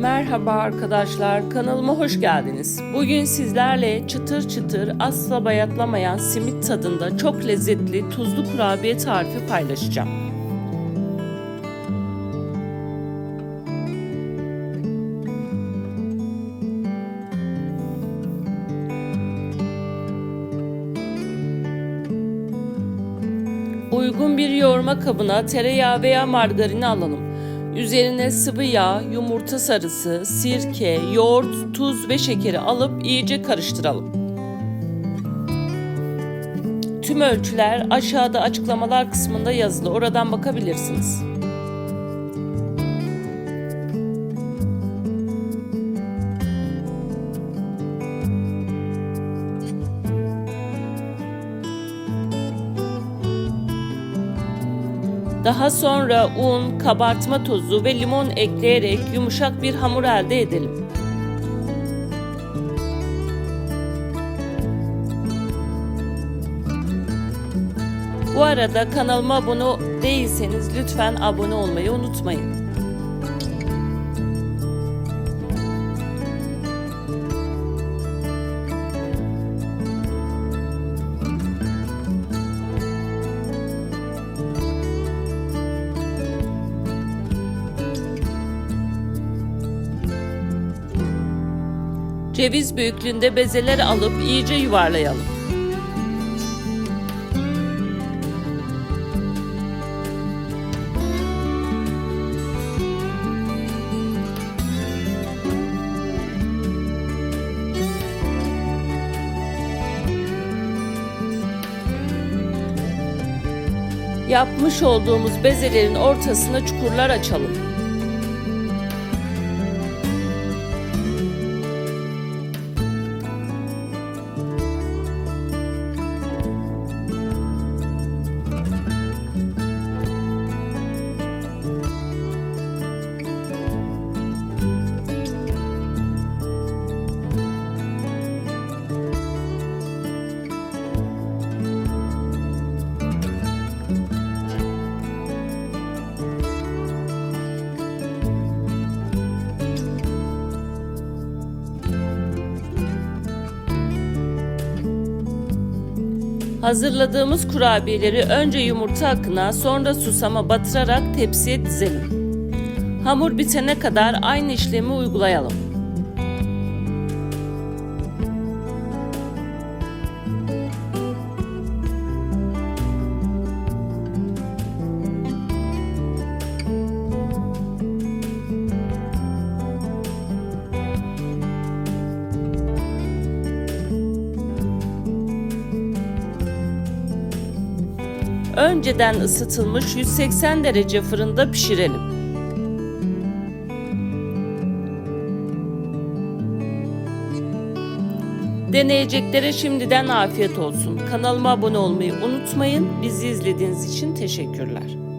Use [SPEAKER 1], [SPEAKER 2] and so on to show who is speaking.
[SPEAKER 1] Merhaba arkadaşlar, kanalıma hoş geldiniz. Bugün sizlerle çıtır çıtır asla bayatlamayan simit tadında çok lezzetli tuzlu kurabiye tarifi paylaşacağım. Uygun bir yoğurma kabına tereyağı veya margarini alalım. Üzerine sıvı yağ, yumurta sarısı, sirke, yoğurt, tuz ve şekeri alıp iyice karıştıralım. Tüm ölçüler aşağıda açıklamalar kısmında yazılı. Oradan bakabilirsiniz. Daha sonra un, kabartma tozu ve limon ekleyerek yumuşak bir hamur elde edelim. Bu arada kanalıma abone değilseniz lütfen abone olmayı unutmayın. Ceviz büyüklüğünde bezeler alıp iyice yuvarlayalım. Yapmış olduğumuz bezelerin ortasına çukurlar açalım. Hazırladığımız kurabiyeleri önce yumurta akına sonra susama batırarak tepsiye dizelim. Hamur bitene kadar aynı işlemi uygulayalım. Önceden ısıtılmış 180 derece fırında pişirelim. Deneyeceklere şimdiden afiyet olsun. Kanalıma abone olmayı unutmayın. Bizi izlediğiniz için teşekkürler.